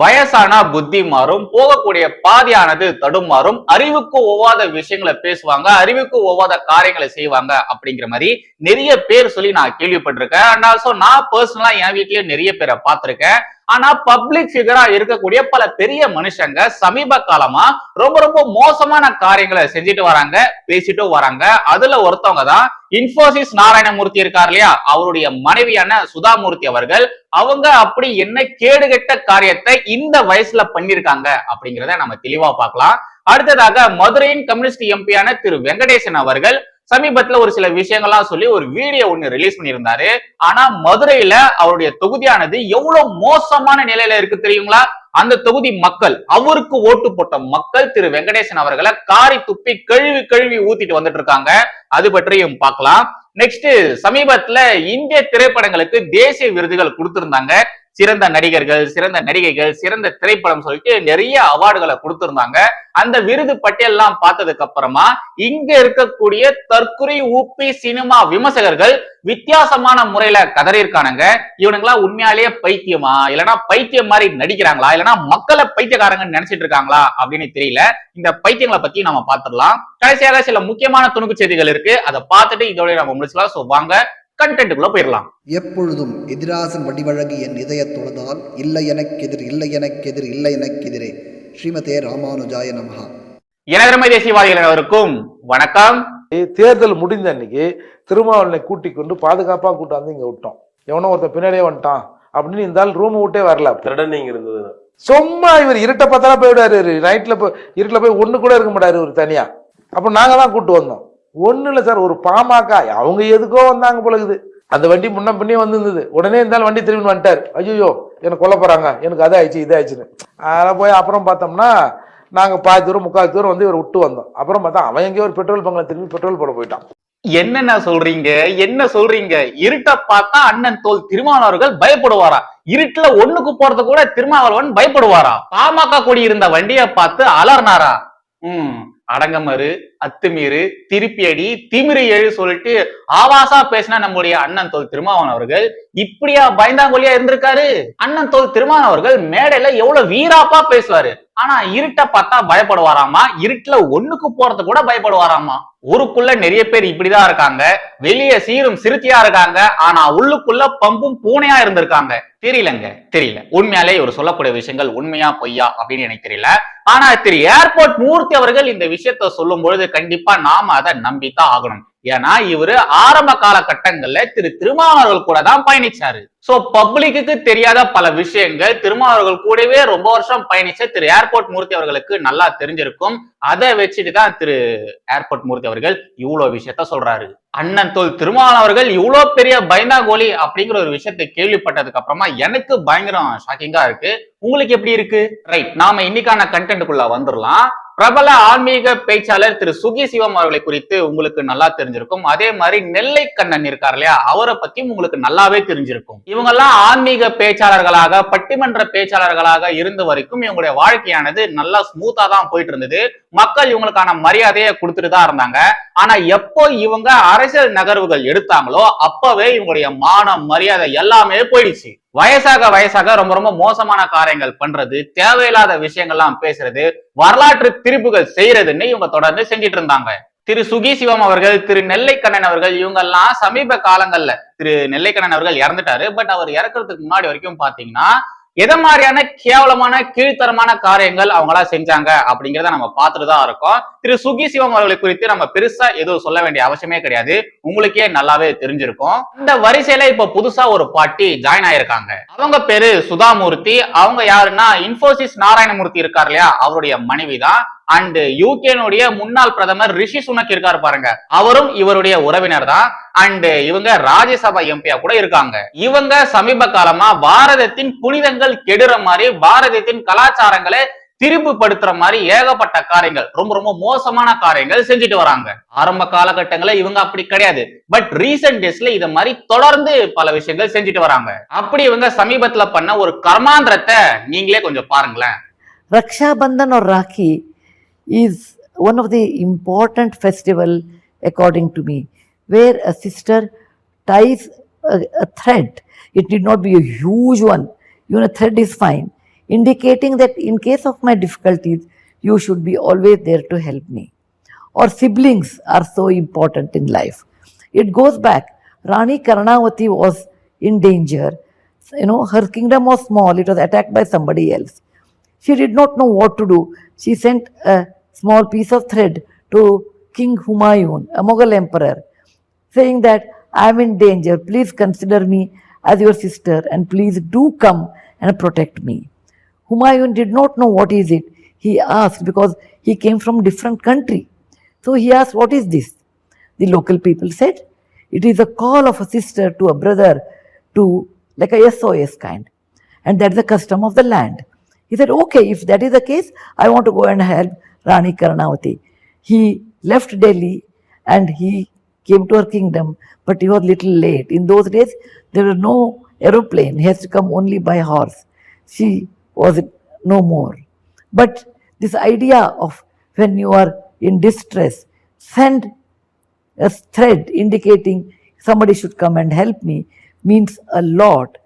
வயசானா புத்தி மாறும் போகக்கூடிய பாதையானது தடுமாறும் அறிவுக்கு ஒவ்வாத விஷயங்களை பேசுவாங்க அறிவுக்கு ஒவ்வாத காரியங்களை செய்வாங்க அப்படிங்கிற மாதிரி நிறைய பேர் சொல்லி நான் கேள்விப்பட்டிருக்கேன். அண்ட் ஆல்சோ நான் பர்சனலா என் வீட்லயே நிறைய பேரை பார்த்திருக்கேன். ஆனா பப்ளிக் ஃபிகரா இருக்கக்கூடிய பல பெரிய மனுஷங்க சமீப காலமா ரொம்ப ரொம்ப மோசமான காரியங்களை செஞ்சுட்டு வராங்க பேசிட்டும் வராங்க. அதுல ஒருத்தவங்க தான் இன்போசிஸ் நாராயணமூர்த்தி இருக்கார் இல்லையா? அவருடைய மனைவியான சுதாமூர்த்தி அவர்கள். அவங்க அப்படி என்ன கேடுகெட்ட காரியத்தை இந்த வயசுல பண்ணிருக்காங்க அப்படிங்கிறத நம்ம தெளிவா பார்க்கலாம். அடுத்ததாக மதுரையின் கம்யூனிஸ்ட் எம்பியான திரு வெங்கடேசன் அவர்கள் சமீபத்துல ஒரு சில விஷயங்கள்லாம் சொல்லி ஒரு வீடியோ ஒண்ணு ரிலீஸ் பண்ணியிருந்தாரு. ஆனா மதுரையில அவருடைய தொகுதியானது எவ்வளவு மோசமான நிலையில இருக்கு தெரியுங்களா? அந்த தொகுதி மக்கள் அவருக்கு ஓட்டு போட்ட மக்கள் திரு வெங்கடேசன் அவர்களை காரி துப்பி கழுவி கழுவி ஊத்திட்டு வந்துட்டு இருக்காங்க. அது பற்றியும் பார்க்கலாம். நெக்ஸ்ட் சமீபத்துல இந்திய திரைப்படங்களுக்கு தேசிய விருதுகள் கொடுத்திருந்தாங்க. சிறந்த நடிகர்கள் சிறந்த நடிகைகள் சிறந்த திரைப்படம் சொல்லிட்டு நிறைய அவார்டுகளை கொடுத்திருந்தாங்க. அந்த விருது பட்டியல்லாம் பார்த்ததுக்கு அப்புறமா இங்க இருக்கக்கூடிய தற்குறி ஊப்பி சினிமா விமர்சகர்கள் வித்தியாசமான முறையில கதறியிருக்கானுங்க. இவனுங்களா உண்மையாலேயே பைத்தியமா? இல்லைன்னா பைத்தியம் மாதிரி நடிக்கிறாங்களா? இல்லைன்னா மக்களை பைத்தியக்காரங்கன்னு நினைச்சிட்டு இருக்காங்களா? அப்படின்னு தெரியல. இந்த பைத்தியங்களை பத்தி நம்ம பாத்துடலாம் கடைசியாக சில முக்கியமான துணுக்கு செய்திகள் இருக்கு. அதை பார்த்துட்டு இதோட நம்ம முடிச்சுலாம் சொல்லுவாங்க வாங்க. கண்டென்ட்டுக்குள்ள போயிடலாம் எப்பொழுதும் எதிராசன் வடிவழகு என் இதயத் தொழுதால் இல்லை எனக்கெதிர் இல்லை எனக்கெதிர் இல்லை எனக்கெதிரே. ஸ்ரீமதே ராமானுஜாய நமஹா. எனதருமை தேசியவாதிகள் அனைவருக்கும் வணக்கம். தேர்தல் முடிந்த அன்னைக்கு திருமாவளவனை கூட்டிக் கொண்டு பாதுகாப்பா கூட்டாந்து இங்க விட்டோம். எவனோ ஒருத்தன் பின்னாடியே வந்துட்டான் அப்படின்னு ஆள் ரூம் விட்டே வரல த்ரெடனிங் இருந்தது சும்மா இவர் இருட்ட பார்த்தாலும் போயிடுவாரு நைட்ல போய் இருட்டில் போய் ஒண்ணு கூட இருக்க மாட்டாரு ஒரு தனியா. அப்ப நாங்க தான் கூட்டு வந்தோம். ஒன்றும் இல்லை சார் ஒரு பாமக அவங்க எதுக்கோ வந்தாங்க போல இருக்குது. அந்த வண்டி முன்ன பின்னே வந்துருந்தது. உடனே இருந்தாலும் வண்டி திரும்பி வந்துட்டார். ஐயோ எனக்கு கொல்ல போகிறாங்க எனக்கு அது ஆயிடுச்சு இதை ஆயிடுச்சுன்னு. அதெல்லாம் போய் அப்புறம் பார்த்தோம்னா நாங்கள் பாதி தூரம் முக்கால் தூரம் வந்து இவர் விட்டு வந்தோம். அப்புறம் பார்த்தா அவன் எங்கேயோ ஒரு பெட்ரோல் பங்கில் திரும்பி பெட்ரோல் போட போயிட்டான். என்னென்ன சொல்றீங்க? என்ன சொல்றீங்க? இருட்ட பார்த்தா அண்ணன் தோல் திருமாவளவர்கள் பயப்படுவாரா? இருட்டுல ஒண்ணுக்கு போறது கூட திருமாவளவன் பயப்படுவாரா? பாமக கொடி இருந்த வண்டியை பார்த்து அலர்னாரா ம் அடங்கமறு அத்துமீறு திருப்பி அடி திமிரு எழு சொல்லிட்டு ஆவாசா பேசினா நம்முடைய அண்ணன் தோல் திருமாவன் அவர்கள் இப்படியா பயந்தாங்கொல்லியா இருந்திருக்காரு? அண்ணன் தோல் திருமாவன் அவர்கள் மேடையில எவ்வளவு வீராப்பா பேசுவாரு? ஆனா இருட்ட பார்த்தா பயப்படுவாராமா? இருட்டுல ஒண்ணுக்கு போறது கூட பயப்படுவாராமா? ஊருக்குள்ள நிறைய பேர் இப்படிதான் இருக்காங்க. வெளிய சீரும் சிறுத்தியா இருக்காங்க. ஆனா உள்ளுக்குள்ள பம்பும் பூனையா இருந்திருக்காங்க. தெரியலங்க. தெரியல. உண்மையாலே இவர் சொல்லக்கூடிய விஷயங்கள் உண்மையா பொய்யா அப்படின்னு எனக்கு தெரியல. ஆனா திரு ஏர்போர்ட் மூர்த்தி அவர்கள் இந்த விஷயத்த சொல்லும் பொழுது கண்டிப்பா நாம அதை நம்பித்தான் ஆகணும். ஏன்னா இவரு ஆரம்ப காலகட்டங்கள்ல திரு திருமாவர்கள் கூட தான் பயணிச்சாரு. சோ பப்ளிக்கு தெரியாத பல விஷயங்கள் திருமாவர்கள் கூடவே ரொம்ப வருஷம் பயணிச்ச திரு ஏர்போர்ட் மூர்த்தி அவர்களுக்கு நல்லா தெரிஞ்சிருக்கும். அதை வச்சுட்டு தான் திரு ஏர்போர்ட் மூர்த்தி அவர்கள் இவ்வளவு விஷயத்த சொல்றாரு. அண்ணன் தோல் திருமாவளவர்கள் இவ்வளவு பெரிய பயந்தாகோலி அப்படிங்கிற ஒரு விஷயத்தை கேள்விப்பட்டதுக்கு அப்புறமா எனக்கு பயங்கரம் ஷாக்கிங்கா இருக்கு. உங்களுக்கு எப்படி இருக்கு? ரைட் நாம இன்னைக்கான கண்டென்ட்டுக்குள்ள வந்துடலாம். பிரபல ஆன்மீக பேச்சாளர் திரு சுகி சிவம் அவர்களை குறித்து உங்களுக்கு நல்லா தெரிஞ்சிருக்கும். அதே மாதிரி நெல்லை கண்ணன் இருக்கார் இல்லையா அவரை பத்தியும் உங்களுக்கு நல்லாவே தெரிஞ்சிருக்கும். இவங்கெல்லாம் ஆன்மீக பேச்சாளர்களாக பட்டிமன்ற பேச்சாளர்களாக இருந்த வரைக்கும் இவங்களுடைய வாழ்க்கையானது நல்லா ஸ்மூத்தா தான் போயிட்டு இருந்தது. மக்கள் இவங்களுக்கான மரியாதையை கொடுத்துட்டு தான் இருந்தாங்க. ஆனா எப்போ இவங்க அரசியல் நகர்வுகள் எடுத்தாங்களோ அப்பவே இவங்களுடைய மானம் மரியாதை எல்லாமே போயிடுச்சு. வயசாக வயசாக ரொம்ப ரொம்ப மோசமான காரியங்கள் பண்றது தேவையில்லாத விஷயங்கள்லாம் பேசுறது வரலாற்று திருப்புகள் செய்யறதுன்னு இவங்க தொடர்ந்து செஞ்சிட்டு இருந்தாங்க. திரு சுகி சிவம் அவர்கள் திரு நெல்லைக்கண்ணன் அவர்கள் இவங்க எல்லாம் சமீப காலங்கள்ல திரு நெல்லைக்கண்ணன் அவர்கள் இறந்துட்டாரு. பட் அவர் இறக்குறதுக்கு முன்னாடி வரைக்கும் பாத்தீங்கன்னா எதை மாதிரியான கேவலமான கீழ்த்தரமான காரியங்கள் அவங்களா செஞ்சாங்க அப்படிங்கிறத நம்ம பார்த்துட்டு தான் இருக்கோம். திரு சுகி சிவம் அவர்களை குறித்து நம்ம பெருசா எதுவும் சொல்ல வேண்டிய அவசியமே கிடையாது. உங்களுக்கே நல்லாவே தெரிஞ்சிருக்கும். இந்த வரிசையில இப்ப புதுசா ஒரு பாட்டி ஜாயின் ஆயிருக்காங்க. அவங்க பேரு சுதாமூர்த்தி. அவங்க யாருன்னா இன்போசிஸ் நாராயணமூர்த்தி இருக்கார் இல்லையா? அவருடைய மனைவி தான் அண்ட் யூகேனுடைய முன்னாள் பிரதமர் ரிஷி சுனக் இருக்காரு பாருங்க. அவரும் இவருடைய உறவினர் தான் அண்ட் இவங்க ராஜ்யசபா எம்பியா கூட இருக்காங்க. இவங்க சமீப காலமா பாரதத்தின் புனிதங்கள் கெடுற மாதிரி பாரதத்தின் கலாச்சாரங்களை திருப்புப்படுத்துற மாதிரி ஏகப்பட்ட காரியங்கள் ரொம்ப ரொம்ப மோசமான காரியங்கள் செஞ்சுட்டு வராங்க. ஆரம்ப காலகட்டங்களில் இவங்க அப்படி கிடையாது. பட் ரீசெண்ட் டேஸ்ல இத மாதிரி தொடர்ந்து பல விஷயங்கள் செஞ்சுட்டு வராங்க. அப்படி இவங்க சமீபத்துல பண்ண ஒரு கர்மாந்திரத்தை நீங்களே கொஞ்சம் பாருங்களேன். ரக்ஷா பந்தன் ஒரு rakhi is one of the important festival according to me, where a sister ties a, a thread. It need not be a huge one. Even a thread is fine. indicating that in case of my difficulties, you should be always there to help me. Or siblings are so important in life. It goes back. Rani Karnavati was in danger. You know, her kingdom was small, it was attacked by somebody else. She did not know what to do. She sent a small piece of thread to King Humayun, a Mughal emperor, saying that I am in danger. Please consider me as your sister and please do come and protect me. Humayun did not know what is it. He asked because he came from different country. So he asked, What is this? The local people said, It is a call of a sister to a brother to like a SOS kind. And that's the custom of the land. He said, Okay, if that is the case, I want to go and help Rani Karnavati. He left Delhi and he came to her kingdom, but he was little late. In those days, there was no aeroplane. He has to come only by horse. She was no more. But this idea of when you are in distress, send a thread indicating somebody should come and help me means a lot.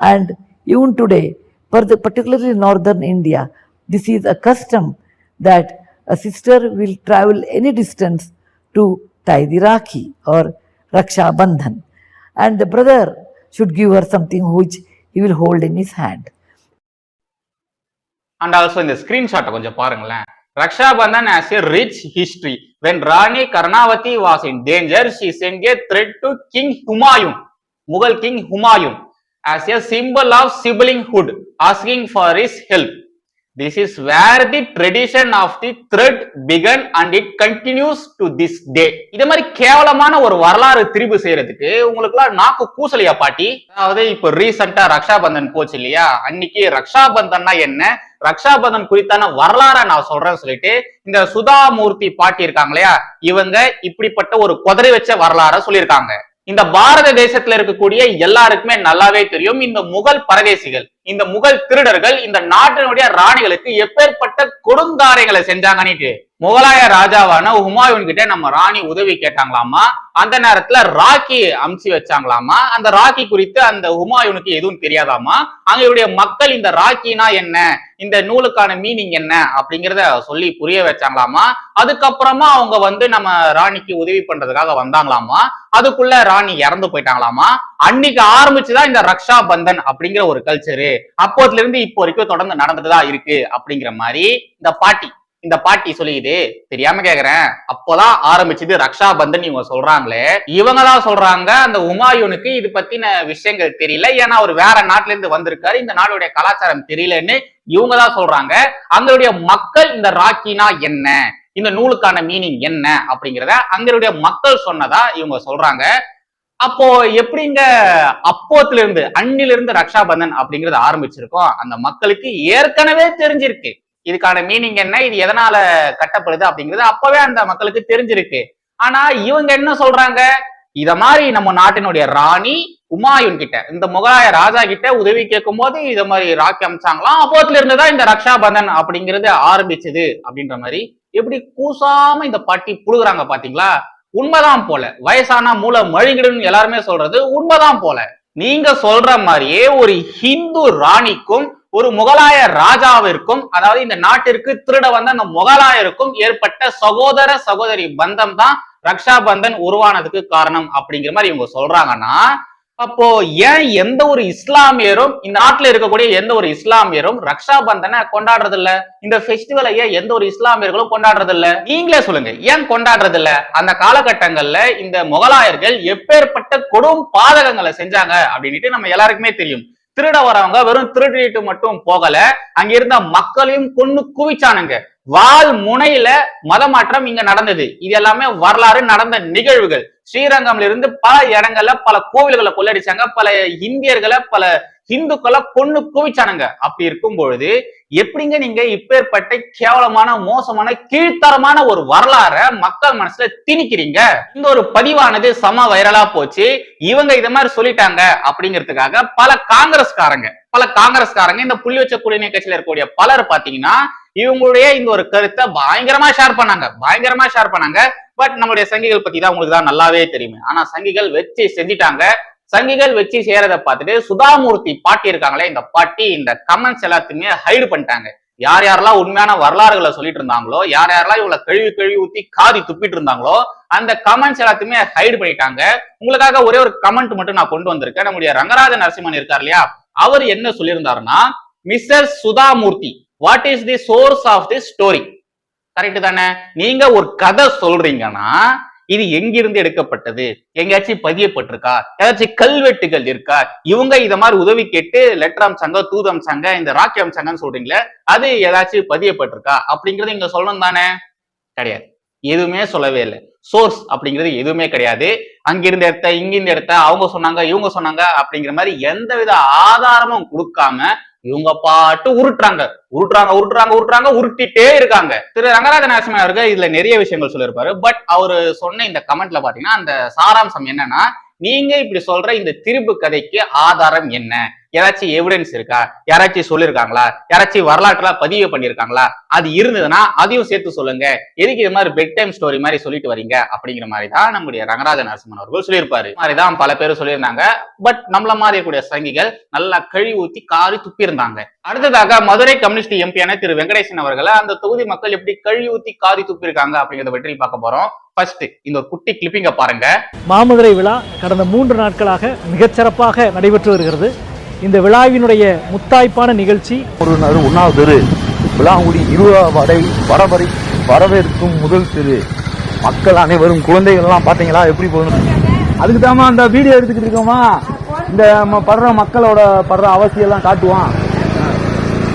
And even today, particularly in northern India, this is a custom that a sister will travel any distance to tie the Rakhi or Raksha Bandhan. And the brother should give her something which he will hold in his hand. And also இந்த ஸ்கிரீன்ஷாட்டை கொஞ்சம் பாருங்களேன் Raksha Bandhan has a rich history when Rani Karnavati was in danger she sent a threat to king humayun mughal king humayun as a symbol of siblinghood asking for his help This is where the tradition of the thread began and it continues to this day. இது மாதிரி கேவலமான ஒரு வரலாறு திரிவு செய்யறதுக்கு உங்களுக்குலாம் நாக்கு கூசலியா பாட்டி? அதாவது இப்ப ரீசெண்டா ரக்ஷாபந்தன் போச்சு இல்லையா? அன்னைக்கு ரக்ஷாபந்தன்னா என்ன? ரக்ஷாபந்தன் குறித்தான வரலாறை நான் சொல்றேன்னு சொல்லிட்டு இந்த சுதாமூர்த்தி பாட்டி இருக்காங்க இல்லையா? இவங்க இப்படிப்பட்ட ஒரு குதிரை வச்ச வரலாற சொல்லியிருக்காங்க. இந்த பாரத தேசத்துல இருக்கக்கூடிய எல்லாருக்குமே நல்லாவே தெரியும். இந்த முகல் பரதேசிகள் இந்த முகல் திருடர்கள் இந்த நாட்டினுடைய ராணிகளுக்கு எப்பேற்பட்ட கொடுந்தாரைகளை செஞ்சாங்கன்னுட்டு முகலாய ராஜாவான ஹுமாயூன் கிட்ட நம்ம ராணி உதவி கேட்டாங்களாமா? அந்த நேரத்துல ராக்கி அம்சி வச்சாங்களாமா? அந்த ராக்கி குறித்து அந்த ஹுமாயூனுக்கு எதுவும் தெரியாதாமா? அங்களுடைய மக்கள் இந்த ராக்கினா என்ன? இந்த நூலுக்கான மீனிங் என்ன? அப்படிங்கிறத சொல்லி புரிய வச்சாங்களாமா? அதுக்கப்புறமா அவங்க வந்து நம்ம ராணிக்கு உதவி பண்றதுக்காக வந்தாங்களாமா? அதுக்குள்ள ராணி இறந்து போயிட்டாங்களாமா? அன்னைக்கு ஆரம்பிச்சுதான் இந்த ரக்ஷா பந்தன் அப்படிங்கிற ஒரு கல்ச்சரு அப்போதுல இருந்து இப்போ வரைக்கும் தொடர்ந்து நடந்துட்டுதான் இருக்கு அப்படிங்கிற மாதிரி இந்த பாட்டி இந்த பாட்டி சொல்லிக்குது. தெரியாம கேக்குறேன். அப்போதான் ஆரம்பிச்சது ரக்ஷா பந்தன் இவங்க சொல்றாங்களே. இவங்க தான் சொல்றாங்க அந்த உமாயூனுக்கு இது பத்தின விஷயங்கள் தெரியல. ஏன்னா அவர் வேற நாட்டுல இருந்து வந்திருக்காரு. இந்த நாடுடைய கலாச்சாரம் தெரியலன்னு இவங்க தான் சொல்றாங்க. அங்களுடைய மக்கள் இந்த ராக்கினா என்ன? இந்த நூலுக்கான மீனிங் என்ன? அப்படிங்கிறத அங்களுடைய மக்கள் சொன்னதா இவங்க சொல்றாங்க. அப்போ எப்படிங்க? அப்போத்துல இருந்து அன்னில இருந்து ரக்ஷாபந்தன் அப்படிங்கறது ஆரம்பிச்சிருக்கோம். அந்த மக்களுக்கு ஏற்கனவே தெரிஞ்சிருக்கு. இதுக்கான மீனிங் என்ன? இது எதனால கட்டப்படுது அப்படிங்கிறது அப்பவே அந்த மக்களுக்கு தெரிஞ்சிருக்கு. ஆனா இவங்க என்ன சொல்றாங்க? இத மாதிரி நம்ம நாட்டினுடைய ராணி உமாயூன் கிட்ட இந்த முகலாய ராஜா கிட்ட உதவி கேட்கும் போது இத மாதிரி ராக்கி அமைச்சாங்களாம். அப்போத்துல இருந்துதான் இந்த ரக்ஷாபந்தன் அப்படிங்கிறது ஆரம்பிச்சது அப்படின்ற மாதிரி எப்படி கூசாம இந்த பட்டி புழுகுறாங்க பாத்தீங்களா? உண்மைதான் போல. வயசான மூளை மழுங்கிடும் எல்லாருமே சொல்றது உண்மைதான் போல. நீங்க சொல்ற மாதிரியே ஒரு ஹிந்து ராணிக்கும் ஒரு முகலாய ராஜாவிற்கும் அதாவது இந்த நாட்டிற்கு திருட வந்த அந்த முகலாயருக்கும் ஏற்பட்ட சகோதர சகோதரி பந்தம் தான் ரக்ஷாபந்தன் உருவானதுக்கு காரணம் அப்படிங்கிற மாதிரி இவங்க சொல்றாங்கன்னா அப்போ ஏன் எந்த ஒரு இஸ்லாமியரும் இந்த நாட்டுல இருக்கக்கூடிய எந்த ஒரு இஸ்லாமியரும் ரக்ஷாபந்தனை கொண்டாடுறது இல்ல இந்த ஃபெஸ்டிவலை ஏன் எந்த ஒரு இஸ்லாமியர்களும் கொண்டாடுறது இல்ல நீங்களே சொல்லுங்க ஏன் கொண்டாடுறது இல்ல அந்த காலகட்டங்கள்ல இந்த முகலாயர்கள் எப்பேற்பட்ட கொடும் பாதகங்களை செஞ்சாங்க அப்படின்ட்டு நம்ம எல்லாருக்குமே தெரியும். திருட வரவங்க வெறும் திருடிட்டு மட்டும் போகல. அங்க இருந்த மக்களையும் கொண்டு குவிச்சானுங்க. வால் முனையில மதமாற்றம் இங்க நடந்தது. இது எல்லாமே வரலாறு நடந்த நிகழ்வுகள். ஸ்ரீரங்கம்ல இருந்து பல இடங்கள்ல பல கோவில்களை கொள்ளடிச்சாங்க. பல இந்தியர்களை பல இந்துக்களை கொண்டு குவிச்சானுங்க. அப்படி இருக்கும் பொழுது எப்படிங்க நீங்க இப்பேற்பட்ட கேவலமான மோசமான கீழ்த்தரமான ஒரு வரலாற மக்கள் மனசுல திணிக்கிறீங்க? இந்த ஒரு பதிவானது சம வைரலா போச்சு. இவங்க இத மாதிரி சொல்லிட்டாங்க அப்படிங்கிறதுக்காக பல காங்கிரஸ்காரங்க பல காங்கிரஸ்காரங்க இந்த புள்ளி வச்ச குடிநீர் கட்சியில இருக்கக்கூடிய பலர் பாத்தீங்கன்னா இவங்களுடைய இந்த ஒரு கருத்தை பயங்கரமா ஷேர் பண்ணாங்க. பயங்கரமா ஷேர் பண்ணாங்க. பட் நம்மளுடைய சங்கிகள் பத்தி தான் உங்களுக்கு தான் நல்லாவே தெரியுமே. ஆனா சங்கிகள் வச்சு செஞ்சிட்டாங்க. சங்கிகள் வச்சு செய்யறத பார்த்துட்டு சுதாமூர்த்தி பாட்டி இருக்காங்களே இந்த பாட்டி இந்த கமெண்ட்ஸ் எல்லாத்தையுமே ஹைடு பண்ணிட்டாங்க. யார் யாரெல்லாம் உண்மையான வரலாறுகளை சொல்லிட்டு இருந்தாங்களோ யார் யாரெல்லாம் இவங்களை கழுவி கழுவி ஊத்தி காதி துப்பிட்டு இருந்தாங்களோ அந்த கமெண்ட்ஸ் எல்லாத்தையுமே ஹைடு பண்ணிட்டாங்க. உங்களுக்காக ஒரே ஒரு கமெண்ட் மட்டும் நான் கொண்டு வந்திருக்கேன். நம்முடைய ரங்கராஜ நரசிம்மன் இருக்கார் இல்லையா? அவர் என்ன சொல்லியிருந்தாருன்னா mister Sudha Murthy what is the source of the story correct தானே? நீங்க ஒரு கதை சொல்றீங்கன்னா இது எங்கிருந்து எடுக்கப்பட்டது? எங்கேயாச்சும் பதியப்பட்டிருக்கா? ஏதாச்சும் கல்வெட்டுகள் இருக்கா? இவங்க இத மாதிரி உதவி கேட்டு லெட்டர் அம்சாங்க தூது அம்சாங்க இந்த ராக்கி அம்சாங்கன்னு சொல்றீங்களே அது ஏதாச்சும் பதியப்பட்டிருக்கா? அப்படிங்கறது இங்க சொல்லணும் தானே? கிடையாது. எதுவுமே சொல்லவே இல்லை. சோர்ஸ் அப்படிங்கிறது எதுவுமே கிடையாது. அங்கிருந்த இடத்த இங்கிருந்த இடத்த அவங்க சொன்னாங்க இவங்க சொன்னாங்க அப்படிங்கிற மாதிரி எந்தவித ஆதாரமும் கொடுக்காம இவங்க பாட்டு உருட்டுறாங்க. உருட்டுறாங்க உருட்டுறாங்க உருட்டுறாங்க உருட்டிட்டே இருக்காங்க. திரு ரங்கராஜ நரசிம்மன் இதுல நிறைய விஷயங்கள் சொல்லியிருப்பாரு. பட் அவரு சொன்ன இந்த கமெண்ட்ல பாத்தீங்கன்னா அந்த சாராம்சம் என்னன்னா நீங்க இப்படி சொல்ற இந்த திருப்பு கதைக்கு ஆதாரம் என்ன? யாராச்சும் எவிடன்ஸ் இருக்கா? யாராச்சும் சொல்லியிருக்காங்களா யாராச்சும் வரலாற்றுல பதிவு பண்ணியிருக்காங்களா அது இருந்ததுன்னா அதையும் சேர்த்து சொல்லுங்க. எதுக்கு இது மாதிரி பெட் டைம் ஸ்டோரி மாதிரி சொல்லிட்டு வரீங்க? அப்படிங்கிற மாதிரி தான் நம்முடைய ரங்கராஜ நரசிம்மன் அவர்கள் சொல்லியிருப்பாரு. மாதிரி தான் பல பேர் சொல்லியிருந்தாங்க. பட் நம்மள மாதிரி இருக்கக்கூடிய சங்கிகள் நல்லா கழி ஊத்தி காரி துப்பி இருந்தாங்க அடுத்ததாக மதுரை கம்யூனிஸ்ட் எம்பியான திரு வெங்கடேசன் அவர்களை அந்த தொகுதி மக்கள் எப்படி கழி ஊத்தி காரி துப்பி இருக்காங்க அப்படிங்கிறத பற்றி பார்க்க போறோம். ஃபர்ஸ்ட் இந்த ஒரு குட்டி கிளிப்பிங்க பாருங்க. மாமதுரை விழா கடந்த மூன்று நாட்களாக மிகச்சிறப்பாக நடைபெற்று வருகிறது. இந்த விழாவினுடைய முத்தாய்ப்பான நிகழ்ச்சி. ஒரு நாள் ஒன்றாவது தெரு விளாங்குடி இருபதாம் வடை வடவரை வரவேற்கும் முதல் தெரு மக்கள் அனைவரும் குழந்தைகள் எல்லாம் பாத்தீங்களா? எப்படி போகணும் அதுக்கு தாமா அந்த வீடியோ எடுத்துக்கிட்டு இருக்கோமா இந்த நம்ம படுற மக்களோட படுற அவசியம் எல்லாம் காட்டுவான்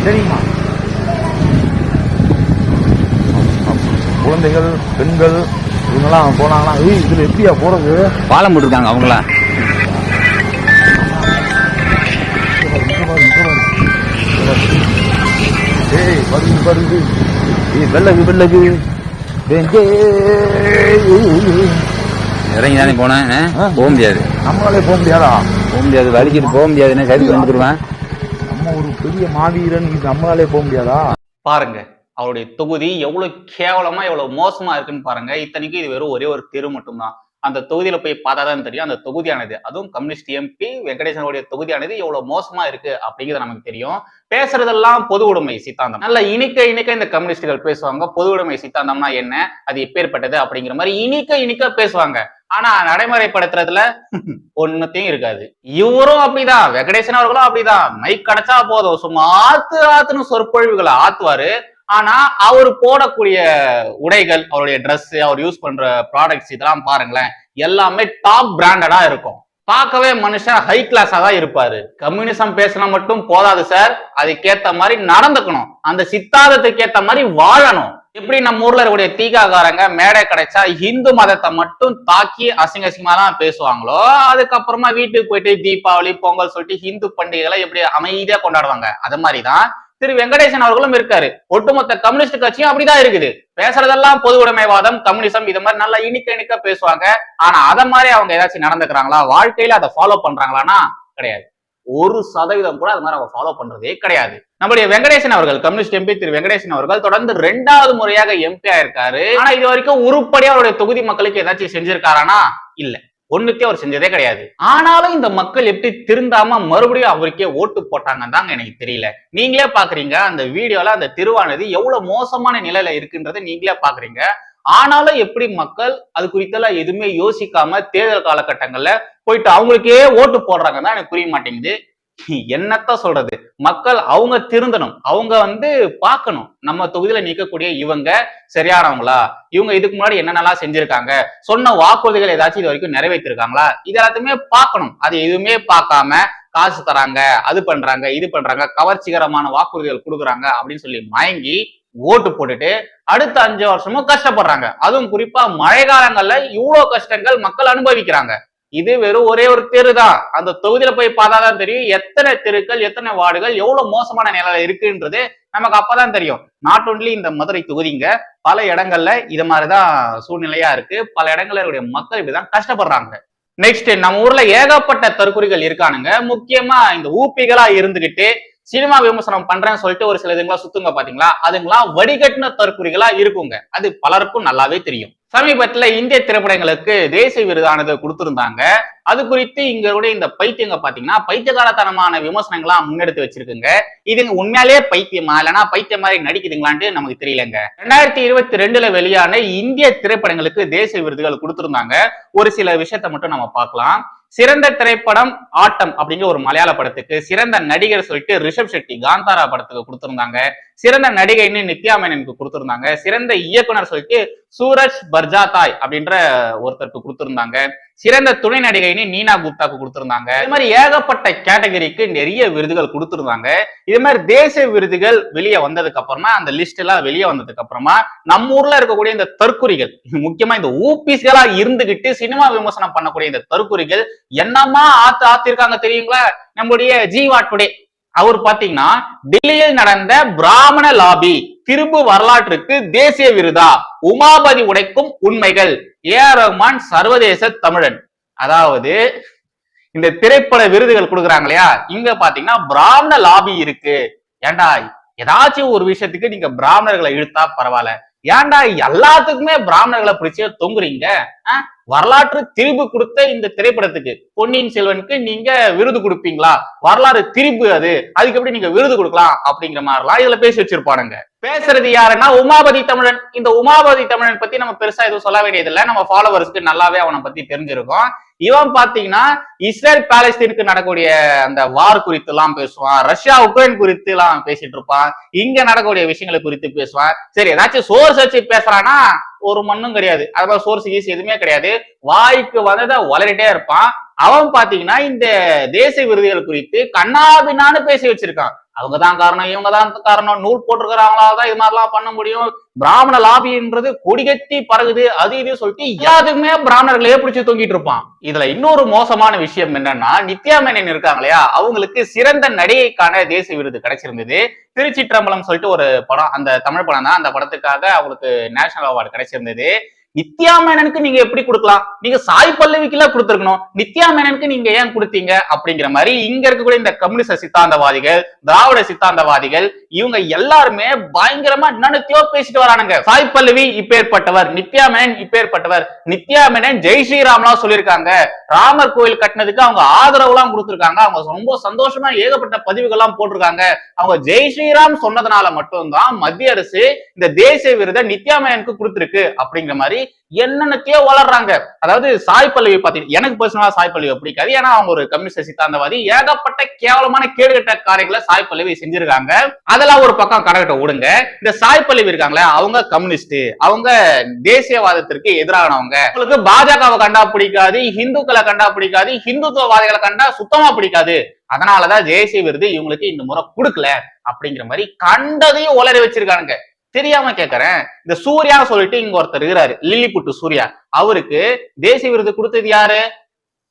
சரிங்கம்மா குழந்தைகள் பெண்கள் இவங்கெல்லாம் போனாங்களா ஏய் இதுல எப்படியா போறது? பாலம் போட்டிருக்காங்க அவங்களா? ஏய் வருது வருது ஏய் வெள்ளகு வெள்ளகு. இறங்கி தானே போனேன்? போக முடியாது. நம்மளாலே போக முடியாதா? போக முடியாது வலிக்கிட்டு போக முடியாதுன்னு சைடு வந்துருவேன். நம்ம ஒரு பெரிய மாவீரன் இது நம்மளாலே போக முடியாதா? பாருங்க அவருடைய தொகுதி எவ்வளவு கேவலமா எவ்வளவு மோசமா இருக்குன்னு பாருங்க. இத்தனைக்கும் இது வெறும் ஒரே ஒரு தெரு மட்டும்தான். அந்த தொகுதியில போய் பார்த்தா தான் தெரியும். அந்த தொகுதியானது அதுவும் கம்யூனிஸ்ட் எம்பி வெங்கடேசனுடைய தொகுதியானது எவ்வளவு மோசமா இருக்கு அப்படிங்கிறது நமக்கு தெரியும். பேசுறதெல்லாம் பொது உடைமை சித்தாந்தம். நல்ல இனிக்க இனிக்க இந்த கம்யூனிஸ்டுகள் பேசுவாங்க. பொது உடைமை சித்தாந்தம்னா என்ன? அது எப்பேற்பட்டது அப்படிங்கிற மாதிரி இனிக்க இனிக்க பேசுவாங்க. ஆனா நடைமுறைப்படுத்துறதுல ஒன்னத்தையும் இருக்காது. இவரும் அப்படிதான். வெங்கடேசன் அவர்களும் அப்படிதான். மைக் கிடைச்சா போதும். சும்மா ஆத்து ஆத்துன்னு சொற்பொழிவுகளை ஆத்துவாரு. ஆனா அவர் போடக்கூடிய உடைகள் அவருடைய ட்ரெஸ் அவர் யூஸ் பண்ற ப்ராடக்ட்ஸ் இதெல்லாம் பாருங்களேன் எல்லாமே டாப் பிராண்டடா இருக்கும். பார்க்கவே மனுஷன் ஹை கிளாஸா தான் இருப்பாரு. கம்யூனிசம் பேசினா மட்டும் போதாது சார் அதுக்கேத்த மாதிரி நடந்துக்கணும். அந்த சித்தாந்தத்துக்கு ஏத்த மாதிரி வாழணும். எப்படி நம்ம ஊர்ல இருக்கக்கூடிய தீகாக்காரங்க மேடை கிடைச்சா இந்து மதத்தை மட்டும் தாக்கி அசிங்க அசிங்கமா தான் பேசுவாங்களோ அதுக்கப்புறமா வீட்டுக்கு போயிட்டு தீபாவளி பொங்கல் சொல்லிட்டு ஹிந்து பண்டிகைகளை எப்படி அமைதியா கொண்டாடுவாங்க? அது மாதிரிதான் திரு வெங்கடேசன் அவர்களும் இருக்காரு. ஒட்டுமொத்த கம்யூனிஸ்ட் கட்சியும் அப்படிதான் இருக்குது. பேசுறதெல்லாம் பொது உடைமைவாதம் கம்யூனிசம் இது மாதிரி நல்லா இனிக்க இனிக்க பேசுவாங்க. ஆனா அதை மாதிரி அவங்க ஏதாச்சும் நடந்துக்கிறாங்களா? வாழ்க்கையில அதை ஃபாலோ பண்றாங்களான்னா கிடையாது. ஒரு சதவீதம் கூட அது மாதிரி அவங்க ஃபாலோ பண்றதே கிடையாது. நம்முடைய வெங்கடேசன் அவர்கள் கம்யூனிஸ்ட் எம்பி திரு வெங்கடேசன் அவர்கள் தொடர்ந்து ரெண்டாவது முறையாக எம்பி ஆயிருக்காரு. ஆனா இது வரைக்கும் உருப்படியா அவருடைய தொகுதி மக்களுக்கு ஏதாச்சும் செஞ்சிருக்காரானா? இல்ல. ஒண்ணுக்கே அவர் செஞ்சதே கிடையாது. ஆனாலும் இந்த மக்கள் எப்படி திருந்தாம மறுபடியும் அவருக்கே ஓட்டு போட்டாங்கன்னு தாங்க எனக்கு தெரியல. நீங்களே பாக்குறீங்க அந்த வீடியோல அந்த திருவானது எவ்வளவு மோசமான நிலையில இருக்குன்றத நீங்களே பாக்குறீங்க. ஆனாலும் எப்படி மக்கள் அது குறித்தெல்லாம் எதுவுமே யோசிக்காம தேர்தல் காலகட்டங்கள்ல போயிட்டு அவங்களுக்கே ஓட்டு போடுறாங்கன்னு தான் எனக்கு புரிய மாட்டேங்குது. என்னத்த சொல்றது? மக்கள் அவங்க திருந்தணும். அவங்க வந்து பார்க்கணும். நம்ம தொகுதியில நிற்கக்கூடிய இவங்க சரியானவங்களா? இவங்க இதுக்கு முன்னாடி என்னென்னலாம் செஞ்சிருக்காங்க? சொன்ன வாக்குறுதிகள் ஏதாச்சும் இது வரைக்கும் நிறைவேற்றிருக்காங்களா? இது எல்லாத்தையுமே பார்க்கணும். அது எதுவுமே பார்க்காம காசு தராங்க அது பண்றாங்க இது பண்றாங்க கவர்ச்சிகரமான வாக்குறுதிகள் கொடுக்குறாங்க அப்படின்னு சொல்லி மயங்கி ஓட்டு போட்டுட்டு அடுத்த அஞ்சு வருஷமும் கஷ்டப்படுறாங்க. அதுவும் குறிப்பா மழை காலங்கள்ல இவ்வளவு கஷ்டங்கள் மக்கள் அனுபவிக்கிறாங்க. இது வெறும் ஒரே ஒரு தெரு தான் அந்த தொகுதியில போய் பார்த்தாதான் தெரியும். எத்தனை தெருக்கள் எத்தனை வார்டுகள் எவ்வளவு மோசமான நிலையில இருக்குன்றது நமக்கு அப்பதான் தெரியும். நாட் ஒன்லி இந்த மதுரை தொகுதிங்க பல இடங்கள்ல இது மாதிரிதான் சூழ்நிலையா இருக்கு. பல இடங்கள்ல இருக்கிற மக்கள் இப்படிதான் கஷ்டப்படுறாங்க. நெக்ஸ்ட் நம்ம ஊர்ல ஏகப்பட்ட தற்கொலைகள் இருக்கானுங்க. முக்கியமா இந்த ஊப்பிகளா இருந்துகிட்டு சினிமா விமர்சனம் பண்றேன்னு சொல்லிட்டு ஒரு சில இதுங்களா சுத்துங்க பாத்தீங்களா? அதுங்களா வடிகட்டின தற்கொலைகளா இருக்குங்க. அது பலருக்கும் நல்லாவே தெரியும். சமீபத்துல இந்திய திரைப்படங்களுக்கு தேசிய விருதானது கொடுத்திருந்தாங்க. அது குறித்து இங்களுடைய இந்த பைத்தியங்க பாத்தீங்கன்னா பைத்தியகாரத்தனமான விமர்சனங்களா முன்னெடுத்து வச்சிருக்குங்க. இதுங்க உண்மையாலே பைத்தியமா? இல்லைன்னா பைத்தியம் மாதிரி நடிக்குதுங்களான்ட்டு நமக்கு தெரியலங்க. ரெண்டாயிரத்தி இருபத்தி ரெண்டுல வெளியான இந்திய திரைப்படங்களுக்கு தேசிய விருதுகள் கொடுத்திருந்தாங்க. ஒரு சில விஷயத்த மட்டும் நம்ம பார்க்கலாம். சிறந்த திரைப்படம் ஆட்டம் அப்படிங்கிற ஒரு மலையாள படத்துக்கு சிறந்த நடிகர் சொல்லிட்டு ரிஷப் ஷெட்டி காந்தாரா படத்துக்கு கொடுத்திருந்தாங்க. சிறந்த நடிகைன்னு நித்யா மேனனுக்கு கொடுத்திருந்தாங்க. சிறந்த இயக்குனர் சொல்லிட்டு சூரஜ் பர்ஜாதாய் அப்படின்ற ஒருத்தருக்கு கொடுத்திருந்தாங்க. சிறந்த துணை நடிகைன்னு நீனா குப்தாக்கு கொடுத்திருந்தாங்க. இது மாதிரி ஏகப்பட்ட கேட்டகரிக்கு நிறைய விருதுகள் கொடுத்திருந்தாங்க. இது மாதிரி தேசிய விருதுகள் வெளியே வந்ததுக்கு அப்புறமா அந்த லிஸ்ட் எல்லாம் வெளியே வந்ததுக்கு அப்புறமா நம்ம ஊர்ல இருக்கக்கூடிய இந்த தற்குறிகள் முக்கியமா இந்த ஊபிஸ்களா இருந்துகிட்டு சினிமா விமர்சனம் பண்ணக்கூடிய இந்த தற்குறிகள் என்னமா ஆத்து ஆத்திருக்காங்க தெரியுங்களா? நம்முடைய ஜீவா டுடே. அவர் பாத்தீங்கன்னா டெல்லியில் நடந்த பிராமண லாபி திருப்பு வரலாற்றுக்கு தேசிய விருதா? உமாபதி உடைக்கும் உண்மைகள். ஏ ஆர் ரஹ்மான் சர்வதேச தமிழன். அதாவது இந்த திரைப்பட விருதுகள் கொடுக்குறாங்க இல்லையா? இங்க பாத்தீங்கன்னா பிராமண லாபி இருக்கு. ஏண்டா ஏதாச்சும் ஒரு விஷயத்துக்கு நீங்க பிராமணர்களை இழுத்தா பரவாயில்ல. ஏன்டா எல்லாத்துக்குமே பிராமணர்களை பிடிச்சே தொங்குறீங்க? வரலாற்று திரிபு கொடுத்த இந்த திரைப்படத்துக்கு. பொன்னியின் செல்வனுக்கு நீங்க விருது கொடுப்பீங்களா? வரலாறு திரிபு அது. அதுக்கு எப்படி நீங்க விருது கொடுக்கலாம் அப்படிங்கிற மாதிரிலாம் இதுல பேசி வச்சிருப்பானுங்க. பேசுறது யாருன்னா உமாபதி தமிழன். இந்த உமாபதி தமிழன் பத்தி நம்ம பெருசா எதுவும் சொல்ல வேண்டியதில்லை. நம்ம ஃபாலோவர்ஸ்க்கு நல்லாவே அவனை பத்தி தெரிஞ்சிருக்கும். இவன் பாத்தீங்கன்னா இஸ்ரேல் பாலஸ்தீனுக்கு நடக்கக்கூடிய அந்த வார் குறித்து எல்லாம் பேசுவான். ரஷ்யா உக்ரைன் குறித்து எல்லாம் பேசிட்டு இருப்பான். இங்க நடக்கக்கூடிய விஷயங்களை குறித்து பேசுவான். சரி ஏதாச்சும் சோர்ஸ் வச்சு பேசுறானா ஒரு மண்ணும் கிடையாது. அது மாதிரி சோர்ஸ் கீஸ் எதுவுமே கிடையாது. வாய்க்கு வந்ததை வளரிட்டே இருப்பான். அவன் பாத்தீங்கன்னா இந்த தேசிய விருதுகள் குறித்து கண்ணாபின்னான்னு பேசி வச்சிருக்கான். அவங்க தான் காரணம் இவங்க தான் காரணம். நூல் போட்டிருக்கிறாங்களா தான் இது மாதிரிலாம் பண்ண முடியும். பிராமண லாபின்றது கொடிகட்டி பறகுது அது இது சொல்லிட்டு எல்லாத்துக்குமே பிராமணர்களே பிடிச்சி தொங்கிட்டு இருப்பான். இதுல இன்னொரு மோசமான விஷயம் என்னன்னா நித்யா மேனன் இருக்காங்க இல்லையா? அவங்களுக்கு சிறந்த நடிகைக்கான தேசிய விருது கிடைச்சிருந்தது. திருச்சிற்றம்பலம் சொல்லிட்டு ஒரு படம் அந்த தமிழ் படம் தான். அந்த படத்துக்காக அவங்களுக்கு நேஷனல் அவார்டு கிடைச்சிருந்தது. நித்யா மேனனுக்கு நீங்க எப்படி கொடுக்கலாம்? நீங்க சாய் பல்லவிக்கு எல்லாம் கொடுத்துருக்கணும். நித்யா மேனனுக்கு நீங்க ஏன் கொடுத்தீங்க? அப்படிங்கிற மாதிரி இங்க இருக்கக்கூடிய இந்த கம்யூனிஸ்ட் சித்தாந்தவாதிகள் திராவிட சித்தாந்தவாதிகள் இவங்க எல்லாருமே பயங்கரமா என்னென்னத்தையோ பேசிட்டு வரானுங்க. சாய் பல்லவி இப்பேற்பட்டவர் நித்யா மேனன் இப்பேற்பட்டவர். நித்யா மேனன் ஜெய் ஸ்ரீராம்லாம் சொல்லியிருக்காங்க. ராமர் கோயில் கட்டினதுக்கு அவங்க ஆதரவு எல்லாம் கொடுத்திருக்காங்க. அவங்க ரொம்ப சந்தோஷமா ஏகப்பட்ட பதிவுகள்லாம் போட்டிருக்காங்க. அவங்க ஜெய் ஸ்ரீராம் சொன்னதுனால மட்டும்தான் மத்திய அரசு இந்த தேசிய விருதை நித்யாமயனுக்கு கொடுத்திருக்கு அப்படிங்கிற மாதிரி என்னென்னத்தையோ வளர்றாங்க. அதாவது சாய் பல்லவி பாத்தீங்கன்னா எனக்கு பர்சனலா சாய் பல்லவி பிடிக்காது ஏன்னா அவங்க ஒரு கம்யூனிஸ்ட் சித்தாந்தவாதி. ஏகப்பட்ட கேவலமான கேடுகட்ட காரியங்களை சாய் பல்லவி செஞ்சிருக்காங்க. அதெல்லாம் ஒரு பக்கம் கடகட்ட விடுங்க. இந்த சாய் பல்லவி இருக்காங்களே அவங்க கம்யூனிஸ்ட் அவங்க தேசியவாதத்திற்கு எதிரானவங்க. உங்களுக்கு பாஜகவை கண்டா பிடிக்காது இந்துக்களை கண்டா பிடிக்காது இந்துத்துவவாதிகளை கண்டா சுத்தமா பிடிக்காது. அதனாலதான் தேசிய விருது இவங்களுக்கு இந்த முறை கொடுக்கல. அப்படிங்கிற மாதிரி கண்டதையும் உளறி வச்சிருக்கானுங்க. தெரியாம கேக்குறேன். இந்த சூர்யா சொல்லிட்டு இங்க ஒருத்தர் இருக்கிறாரு. லில்லிபுட்டு சூர்யா. அவருக்கு தேசிய விருது கொடுத்தது யாரு?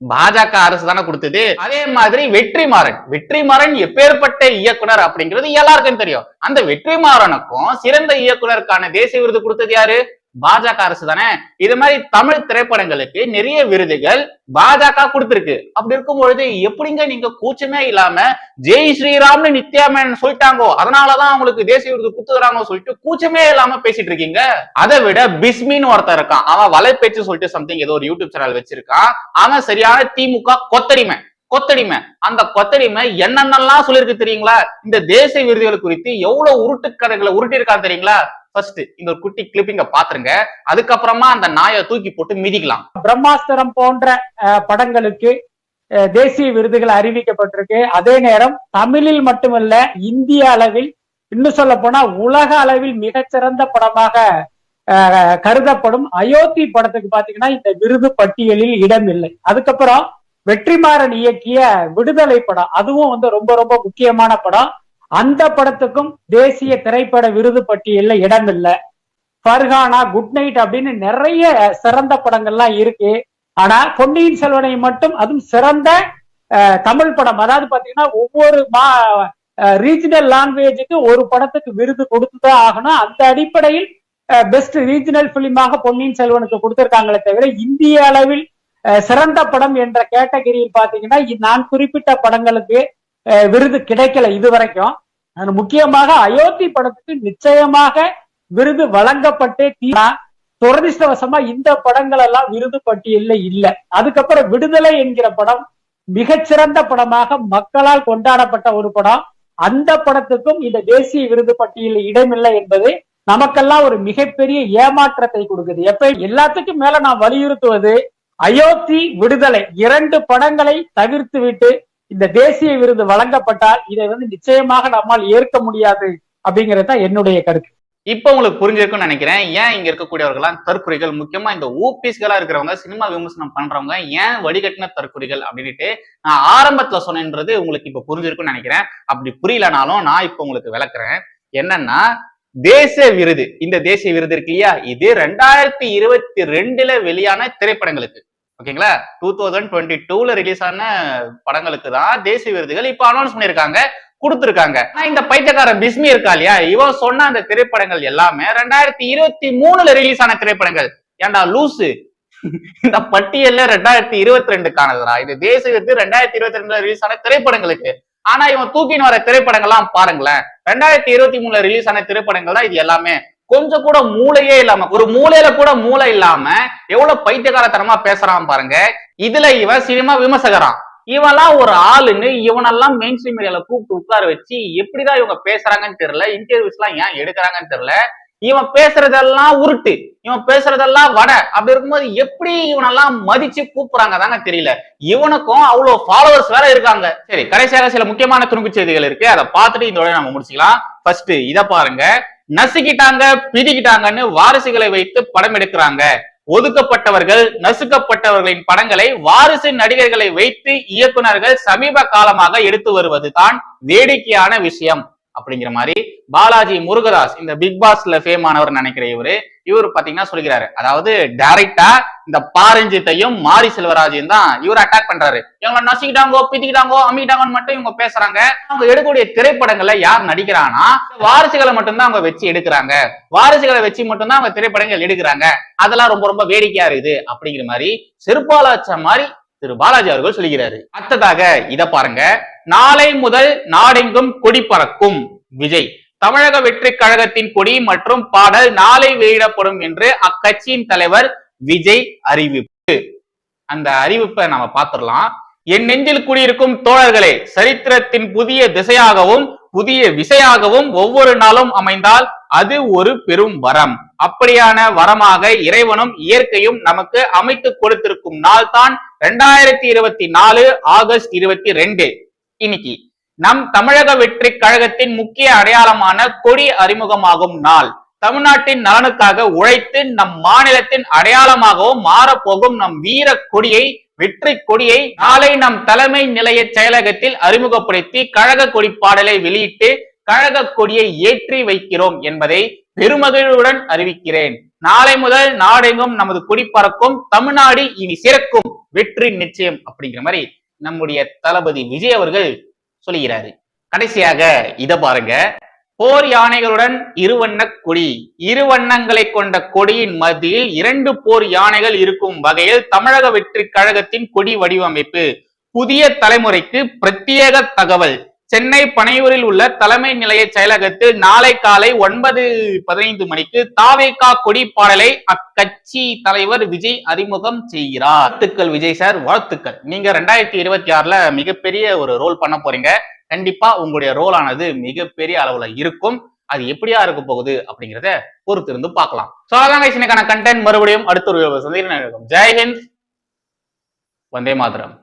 பாஜக அரசு தானே கொடுத்தது. அதே மாதிரி வெற்றிமாறன். வெற்றிமாறன் எப்பேற்பட்ட இயக்குனர் அப்படிங்கிறது எல்லாருக்கும் தெரியும். அந்த வெற்றிமாறனுக்கும் சிறந்த இயக்குனருக்கான தேசிய விருது கொடுத்தது யாரு? பாஜக அரசு தானே? இது மாதிரி தமிழ் திரைப்படங்களுக்கு நிறைய விருதுகள் பாஜக கொடுத்திருக்கு. அப்படி இருக்கும் பொழுது எப்படிங்க நீங்க கூச்சமே இல்லாம ஜெய் ஸ்ரீராம்னு நித்யாமேன் சொல்லிட்டாங்கோ அதனாலதான் அவங்களுக்கு தேசிய விருது குத்துறாங்க சொல்லிட்டு கூச்சமே இல்லாம பேசிட்டு இருக்கீங்க? அதை விட பிஸ்மின்னு ஒருத்தன் இருக்கான். அவன் வலைப்பேச்சு சொல்லிட்டு சம்திங் ஏதோ ஒரு யூடியூப் சேனல் வச்சிருக்கான். அவன் சரியான திமுக கொத்தடிமை. கொத்தடிமை. அந்த கொத்தடிமை என்னென்னலாம் சொல்லியிருக்கு தெரியுங்களா? இந்த தேசிய விருதுகள் குறித்து எவ்வளவு உருட்டுக்கதைகளை உருட்டி இருக்கான் தெரியுங்களா? ஃபர்ஸ்ட் இந்த ஒரு குட்டி கிளிப்பிங்க பாத்துருங்க. அதுக்கப்புறமா அந்த நாயை தூக்கி போட்டு மிதிக்கலாம். பிரம்மாஸ்திரம் போன்ற படங்களுக்கு தேசிய விருதுகள் அறிவிக்கப்பட்டிருக்கு. அதே நேரம் தமிழில் மட்டுமல்ல இந்திய அளவில் இன்னும் சொல்ல போனா உலக அளவில் மிகச்சிறந்த படமாக அஹ், கருதப்படும் அயோத்தி படத்துக்கு பாத்தீங்கன்னா இந்த விருது பட்டியலில் இடம் இல்லை. அதுக்கப்புறம் வெற்றிமாறன் இயக்கிய விடுதலை படம் அதுவும் வந்து ரொம்ப ரொம்ப முக்கியமான படம். அந்த படத்துக்கும் தேசிய திரைப்பட விருது பட்டியல்ல இடம் இல்லை ஃபர்ஹானா குட் நைட் அப்படின்னு நிறைய சிறந்த படங்கள்லாம் இருக்கு. ஆனா பொன்னியின் செல்வனை மட்டும் அதுவும் சிறந்த அஹ், தமிழ் படம். அதாவது பாத்தீங்கன்னா ஒவ்வொரு மா ரீஜனல் லாங்குவேஜுக்கு ஒரு படத்துக்கு விருது கொடுத்துதான் ஆகணும். அந்த அடிப்படையில் பெஸ்ட் ரீஜனல் பிலிமாக பொன்னியின் செல்வனுக்கு கொடுத்திருக்காங்களே தவிர இந்திய அளவில் அஹ், சிறந்த படம் என்ற கேட்டகரியில் பாத்தீங்கன்னா நான் குறிப்பிட்ட படங்களுக்கு விருது கிடைக்கல இது வரைக்கும் முக்கியமாக அயோத்தி படத்துக்கு நிச்சயமாக விருது வழங்கப்பட்டே தீரா. துரதிஷ்டவசமா இந்த படங்கள் எல்லாம் விருது பட்டியல்ல இல்ல. அதுக்கப்புறம் விடுதலை என்கிற படம் மிகச்சிறந்த படமாக மக்களால் கொண்டாடப்பட்ட ஒரு படம். அந்த படத்துக்கும் இந்த தேசிய விருது பட்டியலில் இடமில்லை என்பது நமக்கெல்லாம் ஒரு மிகப்பெரிய ஏமாற்றத்தை கொடுக்குது. எப்ப எல்லாத்துக்கும் மேல நான் வலியுறுத்துவது அயோத்தி விடுதலை. இரண்டு படங்களை தவிர்த்து விட்டு இந்த தேசிய விருது வழங்கப்பட்டால் இதை வந்து நிச்சயமாக நம்மால் ஏற்க முடியாது அப்படிங்கிறது தான் என்னுடைய கருத்து. இப்ப உங்களுக்கு புரிஞ்சிருக்கும்னு நினைக்கிறேன். ஏன் இங்க இருக்கக்கூடியவர்களாம் தற்குறிகள் முக்கியமா இந்த ஓபிஸ்களா இருக்கிறவங்க சினிமா விமர்சனம் பண்றவங்க ஏன் வடிகட்டின தற்குறிகள் அப்படின்ட்டு நான் ஆரம்பத்துல சொன்னேன்றது உங்களுக்கு இப்ப புரிஞ்சிருக்கும்னு நினைக்கிறேன். அப்படி புரியலனாலும் நான் இப்ப உங்களுக்கு விளக்குறேன். என்னன்னா தேசிய விருது. இந்த தேசிய விருது இருக்கு இல்லையா? இது ரெண்டாயிரத்தி இருபத்தி ரெண்டுல வெளியான திரைப்படங்களுக்கு. ஓகேங்களா? டூ தௌசண்ட் டுவெண்ட்டி டூல ரிலீஸ் ஆன படங்களுக்கு தான் தேசிய விருதுகள் இப்ப அனௌன்ஸ் பண்ணிருக்காங்க கொடுத்துருக்காங்க. ஆனா இந்த பைத்தியக்கார பிஸ்மி இருக்கா இல்லையா? இவன் சொன்ன அந்த திரைப்படங்கள் எல்லாமே ரெண்டாயிரத்தி இருபத்தி மூணுல ரிலீஸ் ஆன திரைப்படங்கள். ஏன்டா லூசு? இந்த பட்டியல்ல ரெண்டாயிரத்தி இருபத்தி ரெண்டுக்கானதுடா. இது தேசிய விருது ரெண்டாயிரத்தி இருபத்தி ரெண்டுல ரிலீஸ் ஆன திரைப்படங்களுக்கு. ஆனா இவன் தூக்கின்னு வர திரைப்படங்கள்லாம் பாருங்களேன். ரெண்டாயிரத்தி இருபத்தி மூணுல ரிலீஸ் ஆன திரைப்படங்கள் தான் இது எல்லாமே. கொஞ்சம் கூட மூளையே இல்லாம ஒரு மூளையில கூட மூளை இல்லாம எவ்வளவு பைத்தியகாரத்தனமா பேசுறான் பாருங்க. இதுல இவன் சினிமா விமர்சகரான் இவெல்லாம் ஒரு ஆளுன்னு இவனெல்லாம் மெயின் ஸ்ட்ரீம் மீடியால கூப்பிட்டு உட்கார வச்சு எப்படிதான் இவங்க பேசுறாங்கன்னு தெரியல இன்டர்வியூஸ் எல்லாம் ஏன் எடுக்கிறாங்கன்னு தெரியல. இவன் பேசுறதெல்லாம் உருட்டு இவன் பேசுறதெல்லாம் வடை. அப்படி இருக்கும்போது எப்படி இவனெல்லாம் மதிச்சு கூப்பிடுறாங்க தாங்க தெரியல. இவனுக்கும் அவ்வளவு ஃபாலோவர்ஸ் வேற இருக்காங்க. சரி கடைசியாக சில முக்கியமான துணுக்கு செய்திகள் இருக்கு. அதை பார்த்துட்டு இந்த நம்ம முடிச்சுக்கலாம். ஃபர்ஸ்ட் இதை பாருங்க. நசுக்கிட்டாங்க பிடிக்கிட்டாங்கன்னு வாரிசுகளை வைத்து படம் எடுக்கிறாங்க. ஒதுக்கப்பட்டவர்கள் நசுக்கப்பட்டவர்களின் படங்களை வாரிசு நடிகர்களை வைத்து இயக்குனர்கள் சமீப காலமாக எடுத்து வருவதுதான் வேடிக்கையான விஷயம். அப்படிங்கிற மாதிரி பாலாஜி முருகதாஸ் இந்த பிக் பாஸ்ல ஃபேம் ஆனவர் நினைக்கிற இவரு இவர் பாத்தீங்கன்னா சொல்கிறாரு அதாவது டைரக்டா இந்த பாரஞ்சித்தையும் மாரி செல்வராஜையும் தான் இவர் அட்டாக் பண்றாரு. இவங்க நசிக்கிட்டாங்கோ பிதிக்கிட்டாங்கோ அமிக்கிட்டாங்கன்னு மட்டும் இவங்க பேசுறாங்க. அவங்க எடுக்கக்கூடிய திரைப்படங்கள்ல யார் நடிக்கிறானா வாரிசுகளை மட்டும்தான் அவங்க வச்சு எடுக்கிறாங்க. வாரிசுகளை வச்சு மட்டும்தான் அவங்க திரைப்படங்கள் எடுக்கிறாங்க. அதெல்லாம் ரொம்ப ரொம்ப வேடிக்கையா இருக்குது அப்படிங்கிற மாதிரி செருப்பாலாச்ச மாதிரி திரு பாலாஜி அவர்கள் சொல்கிறாரு அடுத்ததாக இத பாருங்க. நாளை முதல் நாடெங்கும் கொடி பறக்கும். விஜய். தமிழக வெற்றி கழகத்தின் கொடி மற்றும் பாடல் நாளை வெளியிடப்படும் என்று அக்கட்சியின் தலைவர் விஜய் அறிவிப்பு. அந்த அறிவிப்பை நாம பார்த்திடலாம். என் நெஞ்சில் குடியிருக்கும் தோழர்களே சரித்திரத்தின் புதிய திசையாகவும் புதிய விசையாகவும் ஒவ்வொரு நாளும் அமைந்தால் அது ஒரு பெரும் வரம். அப்படியான வரமாக இறைவனும் இயற்கையும் நமக்கு அமைத்து கொடுத்திருக்கும் நாள் தான் ரெண்டாயிரத்தி இருபத்தி நாலு ஆகஸ்ட் இருபத்தி ரெண்டு இன்னைக்கு நம் தமிழக வெற்றி கழகத்தின் முக்கிய அடையாளமான கொடி அறிமுகமாகும் நாள். தமிழ்நாட்டின் நலனுக்காக உழைத்து நம் மாநிலத்தின் அடையாளமாகவும் மாறப்போகும் நம் வீர கொடியை வெற்றி கொடியை நாளை நம் தலைமை நிலைய செயலகத்தில் அறிமுகப்படுத்தி கழக கொடி பாடலை வெளியிட்டு கழக கொடியை ஏற்றி வைக்கிறோம் என்பதை பெருமகிழ்வுடன் அறிவிக்கிறேன். நாளை முதல் நாடெங்கும் நமது கொடி பறக்கும் தமிழ்நாடு இனி சிறக்கும் வெற்றி நிச்சயம் அப்படிங்கிற மாதிரி நம்முடைய தளபதி விஜய் அவர்கள் சொல்லுகிறாரு. கடைசியாக இத பாருங்க. போர் யானைகளுடன் இருவண்ண கொடி. இரு வண்ணங்களை கொண்ட கொடியின் மத்தியில் இரண்டு போர் யானைகள் இருக்கும் வகையில் தமிழக வெற்றி கழகத்தின் கொடி வடிவமைப்பு. புதிய தலைமுறைக்கு பிரத்யேக தகவல். சென்னை பனையூரில் உள்ள தலைமை நிலைய செயலகத்தில் நாளை காலை ஒன்பது பதினைந்து மணிக்கு தாவேகா கொடி பாடலை அக்கட்சி தலைவர் விஜய் அறிமுகம் செய்கிறார். வாழ்த்துக்கள் விஜய் சார் வாழ்த்துக்கள். நீங்க ரெண்டாயிரத்தி இருபத்தி ஆறுல மிகப்பெரிய ஒரு ரோல் பண்ண போறீங்க. கண்டிப்பா உங்களுடைய ரோல் ஆனது மிகப்பெரிய அளவுல இருக்கும். அது எப்படியா இருக்க போகுது அப்படிங்கிறத பொறுத்து இருந்து பார்க்கலாம். சோ அதான் கண்டென்ட் மறுபடியும் அடுத்த ஒரு சந்திக்கிறேன் ஜெய்ஹிந்த் வந்தே மாதரம்.